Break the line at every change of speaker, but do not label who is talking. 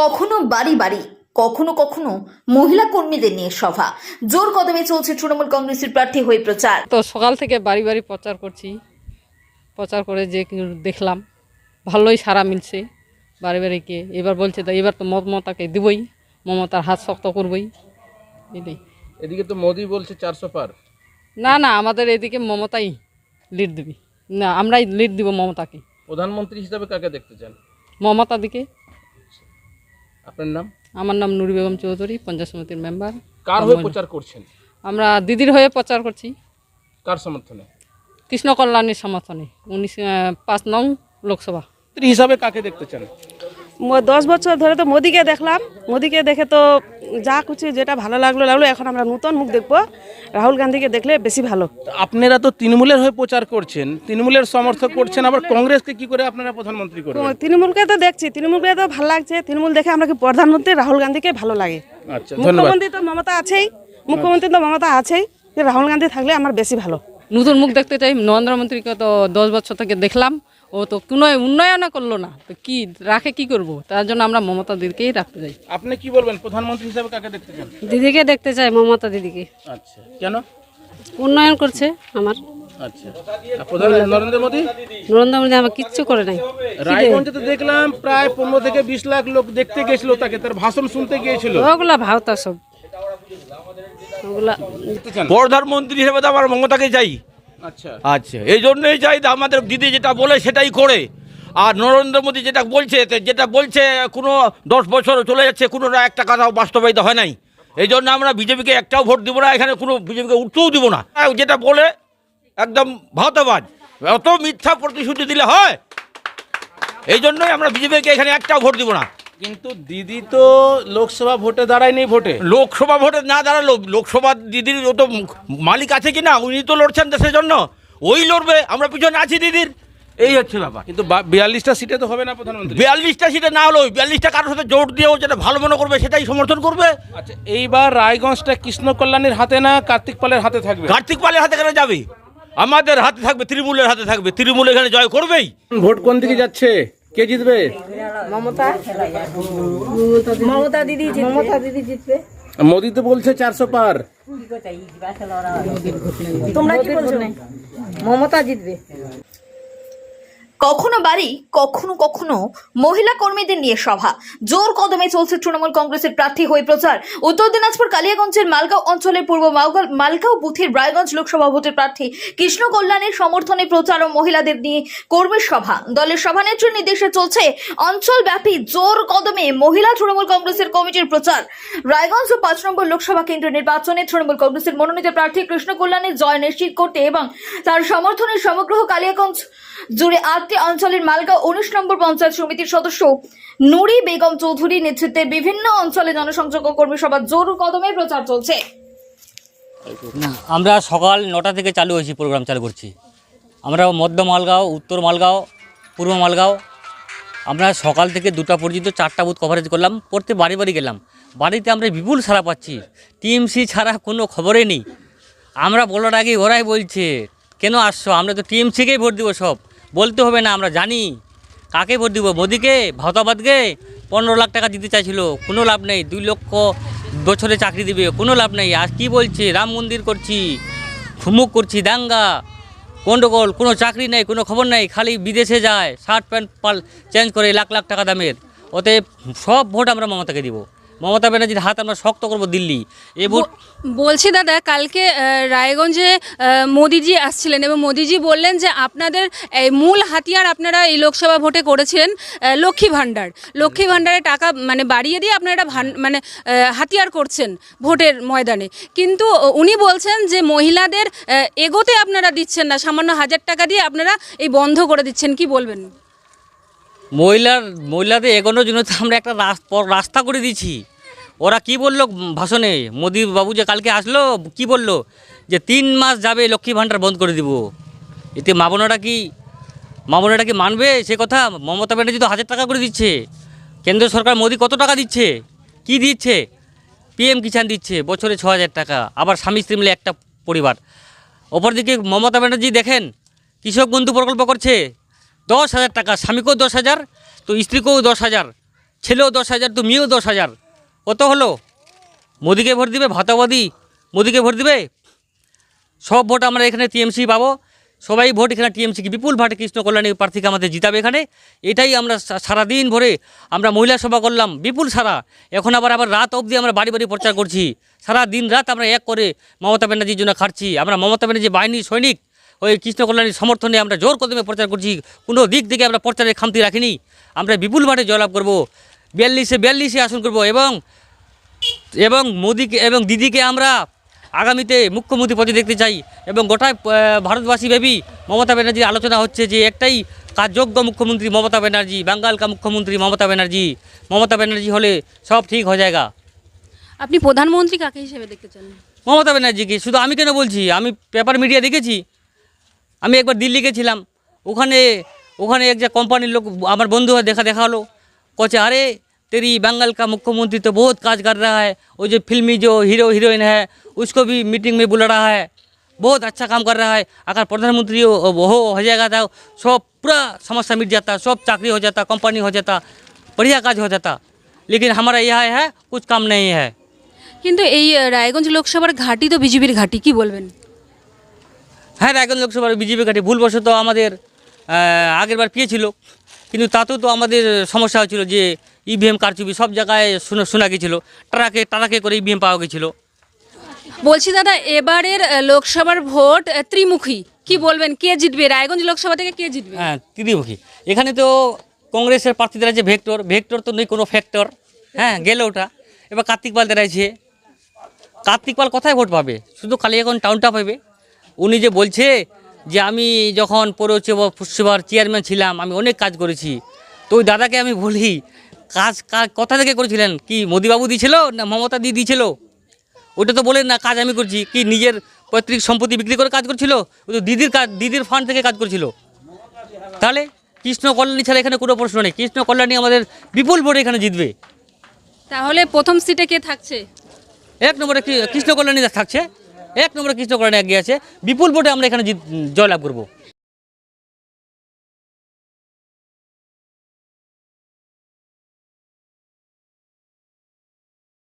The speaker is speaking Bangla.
কখনো বাড়ি বাড়ি কখনো কখনো মহিলা কর্মীদের নিয়ে সভা। জোর কদমে চলছে তৃণমূল কংগ্রেসের প্রার্থী হয়ে প্রচার।
তো সকাল থেকে বাড়ি বাড়ি প্রচার করছি। প্রচার করে যে কি দেখলাম ভালোই সারা মিলছে বাড়ি বাড়ি গিয়ে এবার বলছে তো এবার তো মমতাকে দিবই মমতার হাত শক্ত করবই। এটাই।
এদিকে তো মোদি বলছে চারশো পার।
না না আমাদের এদিকে মমতাই লিড দিবি। না আমরাই লিড দিব মমতাকে।
প্রধানমন্ত্রী হিসাবে কাকে দেখতে চান?
মমতা দিকে
আপনার নাম?
আমার নাম নুরি বেগম চৌধুরী পঞ্চায়েত সমিতির মেম্বার।
কার হয়ে প্রচার করছেন?
আমরা দিদির হয়ে প্রচার করছি।
কার সমর্থনে?
কৃষ্ণ কল্যাণীর সমর্থনে উনিশ পাঁচ নং লোকসভা।
হিসাবে কাকে দেখতে চান?
দশ বছর ধরে তো মোদিকে দেখলাম। মোদিকে দেখে তো যা কিছু যেটা ভালো লাগল লাগল এখন আমরা নতুন মুখ দেখব। রাহুল গান্ধীকে দেখলে বেশি ভালো।
আপনারা তো তৃণমূলের হয়ে প্রচার করছেন তৃণমূলের সমর্থক করছেন আবার কংগ্রেসকে কি করে আপনারা প্রধানমন্ত্রী করবেন?
তৃণমূলকে তো দেখছি তৃণমূলকে তো ভালো লাগছে তৃণমূল দেখে আমরা কি প্রধানমন্ত্রী রাহুল গান্ধীকে ভালো লাগে?
আচ্ছা
মুখ্যমন্ত্রী তো মমতা আছেই মুখ্যমন্ত্রী তো মমতা আছেই রাহুল গান্ধী থাকলে আমার বেশি ভালো।
নতুন মুখ দেখতে চাই। নরেন্দ্র মন্ত্রীকে তো দশ বছর থেকে দেখলাম। ও তো কোনো উন্নয়ন করল না। তো কি রাখে কি করব? তার জন্য আমরা মমতা দিদিকেই রাখতে চাই।
আপনি কি বলবেন? প্রধানমন্ত্রী হিসাবে কাকে দেখতে চান?
দিদিকে দেখতে চাই মমতা দিদিকে।
আচ্ছা। কেন?
উন্নয়ন করছে আমার।
আচ্ছা। প্রধান নরেন্দ্র মোদী?
নরেন্দ্র মোদী আমার কিচ্ছু করে নাই।
রায়গঞ্জে তো দেখলাম প্রায় পনেরো থেকে বিশ লাখ লোক দেখতে গেছিল তাকে। তার ভাষণ শুনতে গিয়েছিল।
ওগুলা ভাওতা সব।
প্রধানমন্ত্রী হিসেবে তো আমার মমতাকে চাই।
আচ্ছা।
আচ্ছা এই জন্যই চাই আমাদের দিদি যেটা বলে সেটাই করে। আর নরেন্দ্র মোদী যেটা বলছে তে যেটা বলছে কোনো দশ বছর চলে যাচ্ছে কোনো না একটা কথাও বাস্তবায়িত হয় নাই। এই জন্য আমরা বিজেপিকে একটাও ভোট দিব না এখানে কোনো বিজেপিকে উঠতেও দিব না। যেটা বলে একদম ভাওতাবাজ। অত মিথ্যা প্রতিশ্রুতি দিলে হয়। এই জন্যই আমরা বিজেপিকে এখানে একটাও ভোট দিব না।
কিন্তু দিদি তো লোকসভা ভোটে দাঁড়ায়নি ভোটে।
লোকসভা ভোটে না দাঁড়াল লোকসভা দিদির ও তো মালিক আছে কি না উনি তো লড়ছেন দেশের জন্য ওই লড়বে আমরা পিছনে আছি দিদির। এই হচ্ছে ব্যাপার।
কিন্তু বা- বিয়াল্লিশটা সিটে তো হবে না প্রধানমন্ত্রী।
বিয়াল্লিশটা সিটে না হলো বিয়াল্লিশটা কারোর সাথে জোট দিয়েও যেটা ভালো মনে করবে সেটাই সমর্থন করবে।
আচ্ছা এইবার রায়গঞ্জটা কৃষ্ণ কল্যাণের হাতে না কার্তিক পালের হাতে থাকবে?
কার্তিক পালের হাতে কেন যাবে? আমাদের হাতে থাকবে তৃণমূলের হাতে থাকবে। তৃণমূল এখানে জয় করবেই।
ভোট কোন দিকে যাচ্ছে? কে জিতবে?
মমতা। দিদি মমতা দিদি জিতবে।
মোদি তো বলছে চারশো পার।
তোমরা কি বলছো? মমতা জিতবে।
কখনো বাড়ি, কখনো কখনো মহিলা কর্মীদের নিয়ে সভা। জোর কদমে চলছে তৃণমূল কংগ্রেসের প্রার্থী হয়ে প্রচার। উত্তর দিনাজপুর, কালিয়াগঞ্জের মালগাঁও অঞ্চলের পূর্ব মালগাঁও বুথের রায়গঞ্জ লোকসভা ভোটের প্রার্থী কৃষ্ণ কল্যাণের সমর্থনে প্রচার ও মহিলাদের নিয়ে কর্মী সভা। দলের সভানেত্রীর নির্দেশে চলছে অঞ্চলব্যাপী জোর কদমে মহিলা তৃণমূল কংগ্রেসের কমিটির প্রচার। রায়গঞ্জ ও পাঁচ নম্বর লোকসভা কেন্দ্র নির্বাচনে তৃণমূল কংগ্রেসের মনোনীত প্রার্থী কৃষ্ণ কল্যাণের জয় নিশ্চিত করতে এবং তার সমর্থনে সমগ্র কালিয়াগঞ্জ জুড়ে আটটি অঞ্চলের মালগাঁও উনিশ নম্বর পঞ্চায়েত সমিতির সদস্য নুরি বেগম চৌধুরীর নেতৃত্বে বিভিন্ন অঞ্চলে জনসংযোগ কর্মী সভা জোর কদমে প্রচার চলছে।
আমরা সকাল নটা থেকে চালু হয়েছি প্রোগ্রাম চালু করছি। আমরা মধ্য মালগাঁও, উত্তর মালগাঁও, পূর্ব মালগাঁও, আমরা সকাল থেকে দুটা পর্যন্ত চারটা বুথ কভারেজ করলাম, প্রত্যেক বাড়ি বাড়ি গেলাম। বাড়িতে আমরা বিপুল সারা পাচ্ছি, টিএমসি ছাড়া কোনো খবরই নেই। আমরা বলার আগে ওরাই বলছে, কেন আসছো? আমরা তো টিএমসিকেই ভোট দেবো সব। বলতে হবে না, আমরা জানি। কাকে ভোট দিব? মোদিকে? ভাওতাবাদকে? পনেরো লাখ টাকা দিতে চাইছিল, কোনো লাভ নেই। দুই লক্ষ বছরে চাকরি দিবে, কোনো লাভ নেই। আর কি বলছে? রাম মন্দির করছি ঠুমুক করছি, দাঙ্গা, গন্ডগোল, কোনো চাকরি নেই, কোনো খবর নেই, খালি বিদেশে যায়, শার্ট প্যান্ট পাল, চেঞ্জ করে লাখ লাখ টাকা দামের। ওতে সব ভোট আমরা মমতাকে দিব। মমতা ব্যানার্জির হাত আমরা শক্ত করব দিল্লি। এ
বলছি দাদা, কালকে রায়গঞ্জে মোদিজি আসছিলেন এবং মোদিজি বললেন যে আপনাদের এই মূল হাতিয়ার আপনারা এই লোকসভা ভোটে করেছিলেন লক্ষ্মী ভাণ্ডার। লক্ষ্মী ভাণ্ডারের টাকা মানে বাড়িয়ে দিয়ে আপনারা এটা মানে হাতিয়ার করছেন ভোটের ময়দানে। কিন্তু উনি বলছেন যে মহিলাদের এগোতে আপনারা দিচ্ছেন না, সামান্য হাজার টাকা দিয়ে আপনারা এই বন্ধ করে দিচ্ছেন, কি বলবেন?
মহিলার মহিলাদের এগোনোর জন্য তো আমরা একটা রাস্তা করে দিয়েছি। ওরা কি বলল ভাষণে? মোদি বাবু যে কালকে আসলো, কি বলল? যে তিন মাস যাবে লক্ষ্মী ভাণ্ডার বন্ধ করে দিব। এতে মা কি মা কি মানবে? সে কথা মমতা ব্যানার্জি তো হাজার টাকা করে দিচ্ছে। কেন্দ্র সরকার মোদী কত টাকা দিচ্ছে? কি দিচ্ছে? পিএম কিষাণ দিচ্ছে বছরে ছ হাজার টাকা। আবার স্বামী স্ত্রী মিলে একটা পরিবার। অপরদিকে মমতা ব্যানার্জি দেখেন, কৃষক বন্ধু প্রকল্প করছে। দশ হাজার টাকা, স্বামীকেও দশ হাজার, তো স্ত্রীকেও দশ হাজার, ছেলেও দশ হাজার, তো মেয়েও দশ হাজার। কত হলো? মোদিকে ভোট দিবে? ভাতাবাদী মোদিকে ভোট দিবে? সব ভোট আমরা এখানে টিএমসি পাবো। সবাই ভোট এখানে টিএমসিকে, বিপুল ভোটে কৃষ্ণ কল্যাণী প্রার্থীকে আমাদের জিতাবে এখানে। এটাই আমরা সারাদিন ভরে আমরা মহিলা সভা করলাম, বিপুল সারা। এখন আবার আবার রাত অবধি আমরা বাড়ি বাড়ি প্রচার করছি। সারা দিন রাত আমরা এক করে মমতা ব্যানার্জির জন্য খাটছি। আমরা মমতা ব্যানার্জি বাহিনী, সৈনিক। ওই কৃষ্ণ কল্যাণীর সমর্থনে আমরা জোর কদমে প্রচার করছি। কোনো দিক থেকে আমরা প্রচারের খামতি রাখিনি। আমরা বিপুল ভাটে জয়লাভ করব। বিয়াল্লিশে বিয়াল্লিশে আসন করব এবং এবং মোদিকে এবং দিদিকে আমরা আগামীতে মুখ্যমন্ত্রী পদে দেখতে চাই। এবং গোটা ভারতবাসী ব্যাপী মমতা ব্যানার্জির আলোচনা হচ্ছে যে একটাই কাজযোগ্য মুখ্যমন্ত্রী মমতা ব্যানার্জি বাঙ্গালকা মুখ্যমন্ত্রী মমতা ব্যানার্জি। মমতা ব্যানার্জি হলে সব ঠিক হয়ে যায়গা।
আপনি প্রধানমন্ত্রী কাকে হিসেবে দেখতে চান?
মমতা ব্যানার্জিকে। শুধু আমি কেন বলছি? আমি পেপার মিডিয়া দেখেছি। আমি একবার দিল্লি গেছিলাম ওখানে ওখানে এক যে কোম্পানির লোক আমার বন্ধু হয় দেখা দেখা হলো कहे अरे तेरी बंगाल का मुख्यमंत्री तो बहुत काज कर रहा है वो जो फिल्मी जो हीरो हीरोइन है उसको भी मीटिंग में बुला रहा है बहुत अच्छा काम कर रहा है अगर प्रधानमंत्री वो वो हो जाएगा तो सब पूरा समस्या मिट जाता सब चाकरी हो जाता कंपनी हो जाता बढ़िया काज हो जाता लेकिन हमारा यह है कुछ काम नहीं है
কিন্তু এই আহ, রায়গঞ্জ লোকসভার ঘাঁটি তো বিজেপির ঘাঁটি কি বলবেন
হ্যাঁ রায়গঞ্জ লোকসভার বিজেপি ঘাটে ভুলবশত আমাদের আগেরবার পেয়েছিল। কিন্তু তাতেও তো আমাদের সমস্যা হয়েছিল যে ইভিএম কারচুপি সব জায়গায় শোনা শোনা গেছিল। ট্রাকে ট্রাকে করে ইভিএম পাওয়া গেছিল।
বলছি দাদা এবারের লোকসভার ভোট ত্রিমুখী। কি বলবেন? কে জিতবে? রায়গঞ্জ লোকসভা থেকে কে জিতবে?
হ্যাঁ ত্রিমুখী। এখানে তো কংগ্রেসের প্রার্থীদের আছে ভেক্টর। ভেক্টর তো নেই কোনো ফ্যাক্টর। হ্যাঁ গেল ওটা। এবার কার্তিক পাল দাঁড়াইছে। কার্তিক পাল কোথায় ভোট পাবে? শুধু খালি এখন টাউনটা পাবে। উনি যে বলছে যে আমি যখন পৌরসভা পুরসভার চেয়ারম্যান ছিলাম আমি অনেক কাজ করেছি। তো ওই দাদাকে আমি বলি কাজ কাজ কোথা থেকে করেছিলেন? কি মোদিবাবু দিয়েছিল না মমতা দি দিয়েছিল ওটা তো বলেন না কাজ আমি করছি। কি নিজের পৈতৃক সম্পত্তি বিক্রি করে কাজ করছিল? ও তো দিদির কাজ দিদির ফান্ড থেকে কাজ করছিল। তাহলে কৃষ্ণ কল্যাণী ছাড়া এখানে কোনো প্রশ্ন নেই। কৃষ্ণ কল্যাণী আমাদের বিপুল ভোটে এখানে জিতবে।
তাহলে প্রথম সিটে কে থাকছে?
এক নম্বরে কৃষ্ণ কল্যাণী থাকছে? এক নম্বরে কৃষ্ণকরণে এগিয়ে আছে। বিপুল ভোটে আমরা এখানে জয়লাভ করব।